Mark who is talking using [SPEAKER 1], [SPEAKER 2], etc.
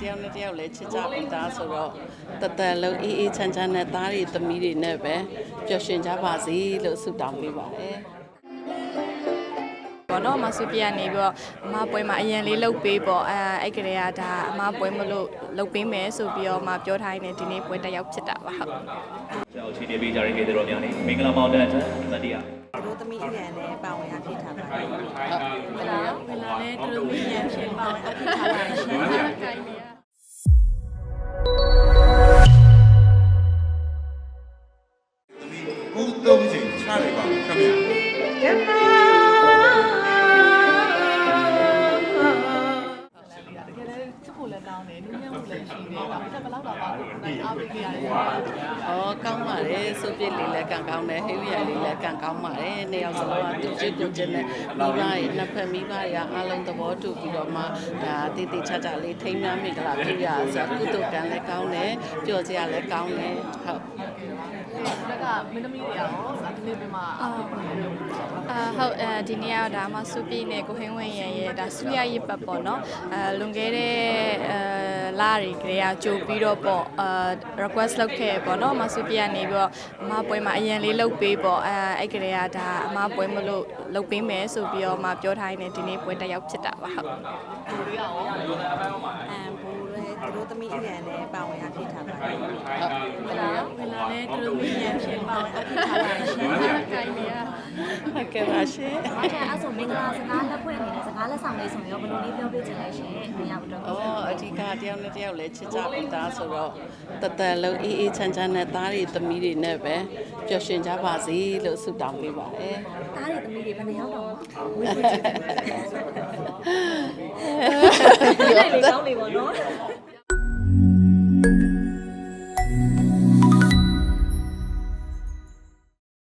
[SPEAKER 1] တယောက်နဲ့တယောက်လည်းချစ်ကြပြီးသားဆိုတော့တသက်လုံးအေးအေးချမ်းချမ်းနဲ့သားတွေသမီးတွေနဲ့ပဲပျော်ရွှင်ကြပါစေလို့ဆုတောင်းပေးပါတယ်
[SPEAKER 2] ပေါ့နော်မဆူပြကနေပြီးတော့အမပွဲမှာအရင်လေးလှုပ်ပေးပေါ့အဲအဲ့ကလေးကဒါအမပွဲမလို့လှုပ်ပေးမယ်ဆိုပြီးတော့မပြောထားရင်းနဲ့ဒီနေ့ပွဲတက်ရောက်ဖြစ်တာပါဟုတ်
[SPEAKER 3] ကျွန်တော်ချီနေပေးကြရတဲ့တော်များနေမင်္ဂလာမောင်တန်တန်မတရား
[SPEAKER 4] သူတို့သမီးအရန်လည်းပါဝင်ရဖြစ်ထားပါတယ်
[SPEAKER 1] ဟုတ်ကဲ့ရော။
[SPEAKER 4] လာလည်းသူတို့သမီးအရန်ဖြစ်ပါဝင်ရဖြစ်ထားပါတယ်ရှင်။
[SPEAKER 5] လိုက်ပါခင်ဗျာ။
[SPEAKER 1] အော်ကောင်းပါ တယ်။စုပ်ပြစ်လေးလည်းကန်ကောင်းတယ်။ဟိဝရလေးလည်းကန်ကောင်းပါတယ်။နှစ်ယောက်စလုံးကသူချစ်ကိုချစ်နဲ့မိဘရဲ့နှစ်ဖက်မိဘတွေကအားလုံးသဘောတူပြီးတော့မှဒါတေးသေးချာချာလေးထိမ်းများမိကြလားပြရဆိုကုသကံလည်းကောင်းတယ်။ကြော်စရာလည်းကောင်းတယ်။ဟုတ်
[SPEAKER 2] အာဟုတ်အဲဒီနေ့ကတော့ဒါမှစုပြည့်နဲ့ကိုဟင်းဝင်းရရဲ့ဒါဆူရရစ်ပတ်ပေါ့နော်အဲလွန်ခဲ့တဲ့အဲလာ တွေကလေးကကြိုပြီးတော့ပေါ့အာ request လုပ်ခဲ့ပေါ့နော်မဆူပြည့်ကနေပြီးတော့အမပွဲမှာအရင်လေးလှုပ်ပေးပေါ့အဲအဲ့ကလေးကဒါအမပွဲမလို့လှုပ်ပေးမယ်ဆိုပြီးတော့မပြောထားရင်းနဲ့ဒီနေ့ပွဲတက်ရောက်ဖြစ်တာပါဟုတ်
[SPEAKER 4] အမ်ဘူလည်းသူတို့သမီးအရန်လည်းပါဝင်ရဖြစ်ထားပါတယ်
[SPEAKER 1] ဟုတ်ကဲ့ရော။
[SPEAKER 4] လာလည်းသူတို့သမီးအရန်ဖြစ်ပါဝင်ရဖြစ်ထားပါတယ်ရှင်။
[SPEAKER 1] ဟုတ်ကဲ့ပါရှင်
[SPEAKER 6] ဟုတ်တယ်အဲ့ဆိုမင်္ဂလာစကားလက်ဖွဲ့အနေနဲ့စကားလက်ဆောင်လေးဆိုရင်ရောဘယ်လိုလေးပြောပြချင်လဲရှင်မရဘူးတော့။
[SPEAKER 1] အော်အဓိကတယောက်နဲ့တယောက်လည်းချစ်ကြပြီးသားဆိုတော့တသက်လုံးအေးအေးချမ်းချမ်းနဲ့သားတွေသမီးတွေနဲ့ပဲပျော်ရွှင်ကြပါစေလို့ဆုတောင်းပေးပါတယ်။
[SPEAKER 6] တားတွေသမီးတွေဘယ်နှယောက်တော့ဝေးဝေးချင်တယ်။ဒီလိုက်လေးကောင်းလေးပေါ့နော်